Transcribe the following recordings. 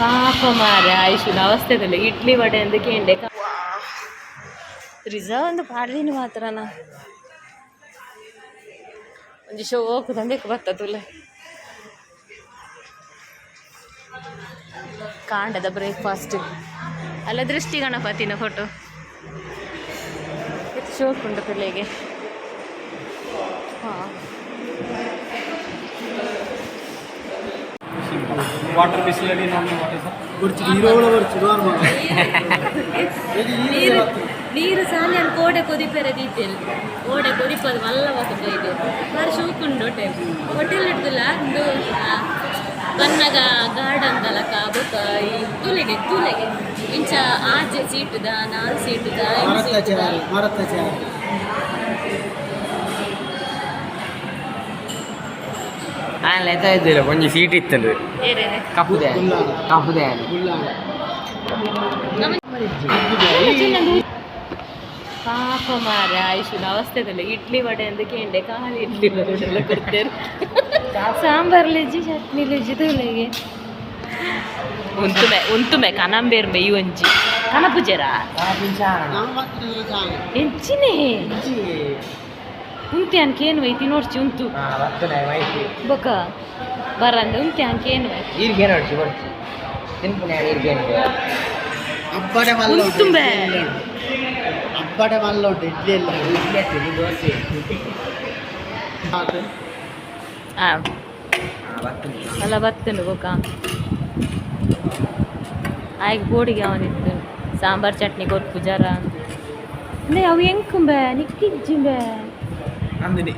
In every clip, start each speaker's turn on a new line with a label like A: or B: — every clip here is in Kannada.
A: ಪಾಪ ಮಾರ ಆಯುಷನ ಅವಸ್ಥೆದಲ್ಲಿ ಇಡ್ಲಿ ವಡೆ ಅಂತ ಕೇಂಡೆ. ರಿಸರ್ವ್ ಒಂದು ಪಾಡ್ದೀನಿ ಮಾತ್ರನ ಒಂಜಿ ಶೋಕ್ ತಂದೆಕ್ ಬರ್ತದಲ್ಲ. ಕಾಂಡದ ಬ್ರೇಕ್ಫಾಸ್ಟ್ ಅಲ್ಲ ದೃಷ್ಟಿ ಗಣಪತಿನ ಫೋಟೋ ಶೋಕ್ ಉಂಟು ಪಿಳ್ಳೆಗೆ.
B: ವಾಟರ್ ಸರ್
A: ನೀರು ನೀರು ಸಾಲಿಯನ್ ಕೋಡೆ ಕೊದಿಪೆರೆ ದೀತೆಲ್ ಕೋಡೆ ಕೊದಿಪದು ಮಲ್ಲ ಇದೆ. ಬಾರಿ ಶೂಕುಂಡು ಹೋಟೆಲ್ ಹೋಟೆಲ್ ಇಡ್ದಿಲ್ಲ ಒಂದು ಕನ್ನಗ ಗಾರ್ಡನ್ ತಲಕ ಬೊಕ್ಕ ಈ ತೂಲೆಗೆ ತೂಲೆಗೆ. ಇಂಚ ಆಚೆ ಸೀಟುದ ನಾಲ್ ಸೀಟುದ ಐದು ಸೀಟುದ
C: ಇದ್ದಿಲ್ಲ ಒಂಜಿ ಸೀಟ್ ಇತ್ತಲ್ಲ
A: ಏರೇನೆ
C: ಕಪ್ಪುದೆ ಕಪ್ಪುದೆ
A: ಪಾಪ ಮಾರ ಆಯುಷನ ಅವಸ್ಥೆದಲ್ಲಿ ಇಡ್ಲಿ ವಡೆ ಅಂತ ಕೇಂಡೆ ಖಾಲಿ ಇಡ್ಲಿ ವಡೆ ಸಾಂಬಾರ್ ಲೆಜ್ಜಿ ಚಟ್ನಿ ಲೆಜ್ಜಿ ತೂಲೆಗೆ. ಉಂತುಮೆ ಉಂತುಮೆ ಕನಂಬೇರ್ಮೆ ಈ ಒಂಜಿ. ಕನಪುಜರ ಎಂಚಿನೇ? ಉಂತಿ ಅನ್ಕೇನು ಐತಿ ನೋಡ್ಸಿ ಉಂತು ಬೊಕ ಬರಂದ ಉಂತಿ ಅನ್ಕೇನು
C: ಈರ್ಗೆ ನೋಡ್ಸಿ ಬರ್ತಿ ತಿನ್ಪುನೆ ನೀರ್ಗೆ
D: ಅಬ್ಬಡೆ ಮಲ್ಲ ಉಂಟು ಅಬ್ಬಡೆ ಮಲ್ಲ ಉಂಟು ಇಡ್ಲಿ ಎಲ್ಲ
C: ದೋಸೆ.
A: ಆ ಅಲ್ಲ ಬತ್ತನು ಬೊಕ ಆಯ್ಗ ಬೋಡಿಗೆ ಅವನಿತ್ತು. ಸಾಂಬಾರ್ ಚಟ್ನಿ ಕೊಟ್ಟು ಪೂಜಾರ ಅಂದ್ರೆ ಅವು ನಿಕ್ಕಿ ನಿಕ್ಕಿಜ್ಜಿಂಬೆ.
C: ಅಂದಿನಿ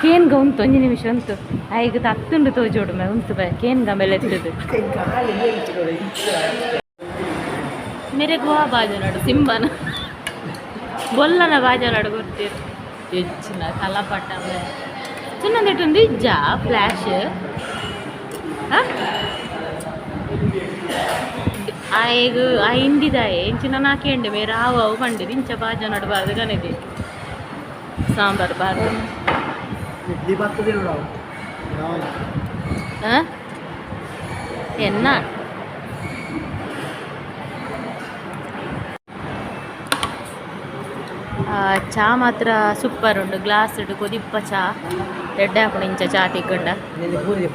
A: ಕೇನ್ಗ ಉಂಟು ಒಂಜಿ ನಿಮಿಷ ಉಂಟು ಆಯ್ಗ ತತ್ತುಂಡು ತೋಜೋಡು ಮೆ ಉಂಟು ಬೆ ಕೇನ್ಗ ಮೇಲೆ ಎತ್ತದು ಮೇರೆ ಗೋವಾ ಬಾಜು ನಡು ಸಿಂಬನ ಬೊಲ್ಲನ ಬಾಜು ನಡು ಗೊತ್ತಿರು ಹೆಚ್ಚಿನ ಕಲಪಟ್ಟ ಚಿನ್ನದಿಟ್ಟೊಂದು ಇಜ್ಜ ಫ್ಲ್ಯಾಶ್ ಆಯ್ಗ ಆ ಹಿಂಡಿದಾಯೆ ಇಂಚಿನ ನಾಕೇಂಡೆ ಮೇರೆ ಹಾವು ಅವು ಬಂಡಿದೆ ಇಂಚ ಬಾಜು ನಡಬಾರ್ದು ಗನಿದೆ ಸಾಂಬಾರು ಬಾರ್ದು
D: ಇಡ್ಲಿ ಬರ್ತದೆ ನೋಡು ಯಾವಾಗ
A: ಆ? ಎನ್ನ ಆ, ಚಾ ಮಾತ್ರ ಸೂಪರ್ ಉಂಡು ಗ್ಲಾಸ್ ಇಡು ಕೊದಿಪ್ಪ ಚಾ ಎಡ್ಡೆ ಹಾಕೊಂಡು ಇಂಚ ಚಾ ತಿಕ್ಕಂಡ
C: ಪೂರಿ